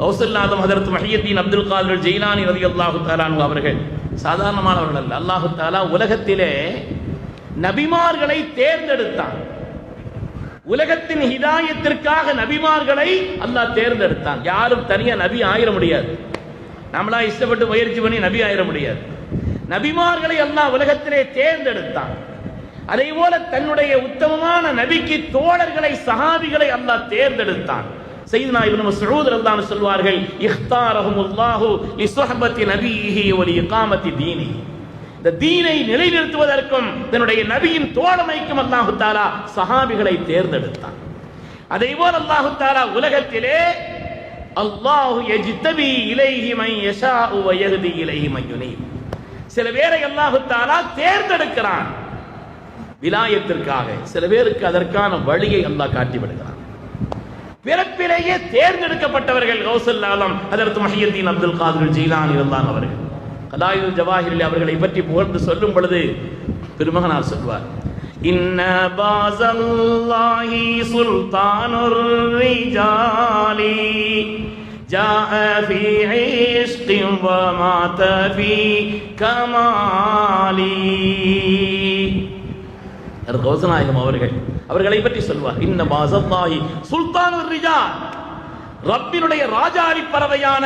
கௌசல்லாதம் ஹதரத் மஹியத்தீன் அப்துல் காதர் ஜெயிலானி ரதி அல்லாஹு தாலானு அவர்கள். சாதாரணமானவர்கள் அல்ல. அல்லாஹு தாலா உலகத்திலே நபிமார்களை தேர்ந்தெடுத்தான். உலகத்தின் ஹிதாயத்திற்காக நபிமார்களை அல்லாஹ் தேர்ந்தெடுத்தான். யாரும் தனியா நபி ஆயிர முடியாது. நம்மளா இஷ்டப்பட்டு முயற்சி பண்ணி நபி ஆயிர முடியாது. நபிமார்களை அல்லாஹ் உலகத்திலே தேர்ந்தெடுத்தான். அதே போல தன்னுடைய உத்தமமான நபிக்கு தோழர்களை சஹாபிகளை அல்லாஹ் தேர்ந்தெடுத்தான். செய்தனா இப்னு மஸ்ஊத் ரலியல்லாஹு சொல்வார்கள் இஃப்தாரஹுமுல்லாஹு லிசுஹபத்தி நபியிஹி வ லிஇகாமத்தி தீனி இந்த தீனை நிலைநிறுத்துவதற்கும் தன்னுடைய நபியின் தோழமைக்கும் அல்லாஹு தாலா சஹாபிகளை தேர்ந்தெடுத்தான். அதே போல் அல்லாஹு தாலா உலகத்திலே அல்லாஹு எஜித்தபி இலைஹி மை யஷா வ யஹ்தி இலைஹி மை சில பேரை அல்லாஹு தாலா தேர்ந்தெடுக்கிறான். விலாயத்திற்காக சில பேருக்கு அதற்கான வழியை அல்லாஹ் காட்டி விடுகிறான் பிறப்பிலேயே தேர்ந்தெடுக்கப்பட்டவர்கள் கௌசல் ஆலம் அதற்கு மஹியத்தீன் அப்துல் காதர் ஜீலான் இருந்தான் அவர்கள் கலாயுல் ஜவாஹிரில் அவர்களை பற்றி புகழ்ந்து சொல்லும் பொழுது பெருமகனார் சொல்வார் இன்ன பாசல்லாஹி சுல்தானுர் ரிஜாலி جاء في عشق ومات في كمالي கௌசநாயகம் அவர்கள். அவர்களை பற்றி சொல்வார். இன்ன பாசல்லாஹி சுல்தான் ரிஜா ரப்பினுடைய ராஜாரி பறவையான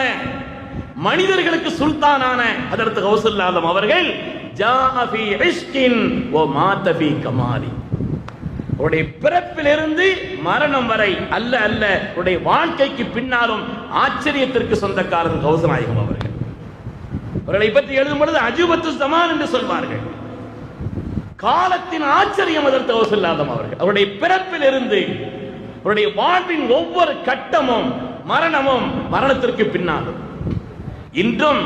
மனிதர்களுக்கு சுல்தானான அதற்கு கௌசல்லாதம் அவர்கள் ஜாஃபி ரிஷ்கின் ஓ மாத்தபி கமாலி. உடைய பிறப்பிலிருந்து மரணம் வரை அல்ல அல்ல உடைய வாழ்க்கைக்கு பின்னாலும் ஆச்சரியத்திற்கு சொந்தக்காரர் கௌசநாயகம் அவர்கள். அவர்களை பற்றி எழுதும் பொழுது அஜுபத்து சமான் என்று சொல்வார்கள். காலத்தின் ஆச்சரியம் அதற்கு கௌசல்லாதம் அவர்கள். அவருடைய பிறப்பில் இருந்து அவருடைய வாழ்வின் ஒவ்வொரு கட்டமும் மரணமும் மரணத்திற்கு பின்னாலும் இன்றும்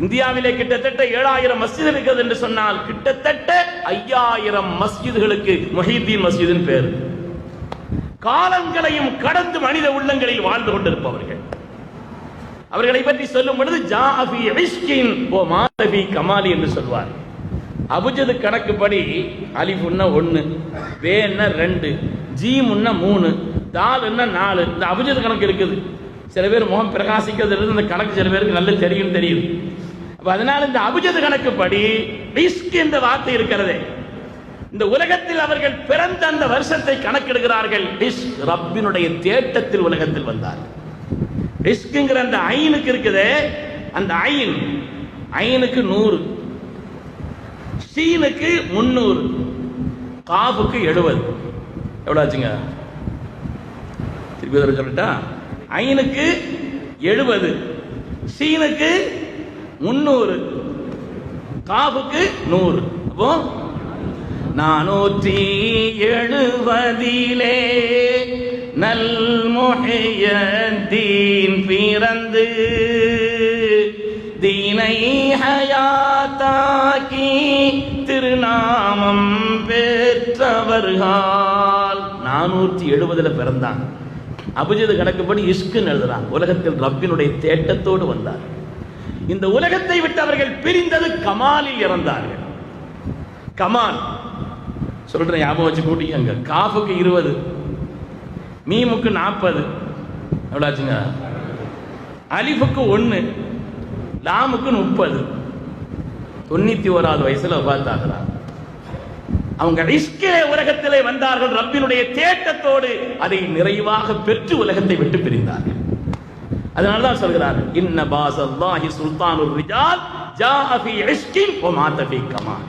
இந்தியாவிலே கிட்டத்தட்ட ஏழாயிரம் மஸ்ஜித் இருக்கிறது என்று சொன்னால் கிட்டத்தட்ட ஐயாயிரம் மஸ்ஜிதுகளுக்கு மொஹீத்தீன் மஸ்ஜிதின் பேர். காலங்களையும் கடந்து மனித உள்ளங்களில் வாழ்ந்து கொண்டிருப்பவர்கள். அவர்களை பற்றி சொல்லும் பொழுது ஜாஃபி ஓ மாதவி கமாலி என்று சொல்வார்கள். அபுஜது கணக்குப்படி அலிஃபுன்னா ஒன்று வேன்னா ரெண்டு ஜீமுன்னா மூணு தாலுன்னா நாலு. இந்த அபுஜது கணக்கு இருக்குது. சில பேர் முகம் பிரகாசிக்கிறது இந்த கணக்கு சில பேருக்கு நல்ல தெரியும் தெரியுது. அப்ப அதனால இந்த அபுஜது கணக்குப்படி ரிஸ்க் என்ற வார்த்தை இருக்கிறதே. இந்த உலகத்தில் அவர்கள் பிறந்த அந்த வருஷத்தை கணக்கெடுக்கிறார்கள் டிஸ் ரப்பினுடைய தேட்டத்தில் உலகத்தில் வந்தார் டிஸ்க்குங்கிற அந்த ஐனுக்கு இருக்குதே அந்த ஐன். ஐனுக்கு நூறு. சீனுக்கு முன்னூறு காஃபுக்கு எழுபது. எவ்வளோ ஆச்சுங்க? திருப்பி தடவை சொல்லட்டா? ஐனுக்கு எழுபது சீனுக்கு முன்னூறு காஃபுக்கு நூறு. அப்போ நானூற்றி எழுபதிலே நல் முஹையத்தீன் பிறந்து தீனை ஹயாத்தாக்கி திருநாமம் பெற்றவர்கள் நானூற்றி எழுபதுல பிறந்தாங்க அபிஜித கணக்குப்படி இஷ்குன்னு எழுதுறான். உலகத்தில் ரப்பினுடைய தேட்டத்தோடு வந்தார். இந்த உலகத்தை விட்டு அவர்கள் பிரிந்தது கமாலில் இறந்தார்கள். கமால். சொல்றேன் ஞாபகம் வச்சு கூட்டிக்கங்க. காஃபுக்கு இருபது மீமுக்கு நாற்பது. எவ்வளோ ஆச்சுங்க? அலிஃபுக்கு ஒன்று லாமுக்கு முப்பது. தொண்ணூத்தி ஓராவது வயசுல பார்த்தாகிறார் அவங்க ரிஸ்கிலே உலகத்திலே வந்தார்கள் ரப்பினுடைய தேட்டத்தோடு அதை நிறைவாக பெற்று உலகத்தை விட்டு பிரிந்தார்கள். அதனாலதான் சொல்கிறார் இன்ன பாசல்லாஹி சுல்தானுர் ரிஜால் ஜாஹி இஷ்கின் ஓ மாத்தபி கமால்.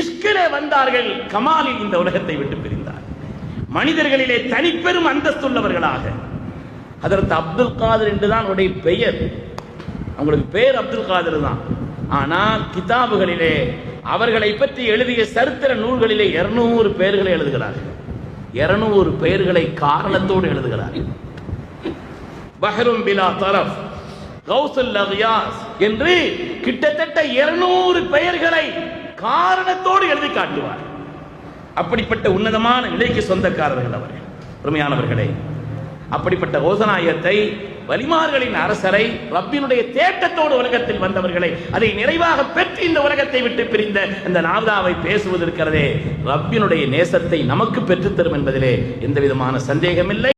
இஷ்கிலே வந்தார்கள் கமாலில் இந்த உலகத்தை விட்டு பிரிந்தார். மனிதர்களிலே தனிப்பெரும் அந்தஸ்துள்ளவர்களாக. அதற்கு அப்துல் காதர் என்றுதான் அவருடைய பெயர். அவங்களுக்கு பேர் அப்துல் காதர் தான். ஆனால் கிதாபுகளிலே அவர்களை பற்றி எழுதிய சரித்திர நூல்களிலே இருநூறு பெயர்களை எழுதுகிறார்கள் இருநூறு பெயர்களை காரணத்தோடு எழுதுகிறார்கள் பஹரும் பிலா தரஃப் கௌசல் அகியாஸ் என்று கிட்டத்தட்ட இருநூறு பெயர்களை காரணத்தோடு எழுதி காட்டுவார். அப்படிப்பட்ட உன்னதமான நிலைக்கு சொந்தக்காரர்கள் அவர்கள். பெருமையானவர்களே அப்படிப்பட்ட ஓசனாயத்தை வலிமார்களின் அரசரை ரப்பினுடைய தேட்டத்தோடு உலகத்தில் வந்தவர்களை அதை நிறைவாக பெற்று இந்த உலகத்தை விட்டு பிரிந்த இந்த நாவதாவை பேசுவது இருக்கிறதே ரப்பினுடைய நேசத்தை நமக்கு பெற்றுத்தரும் என்பதிலே எந்த விதமான சந்தேகமில்லை.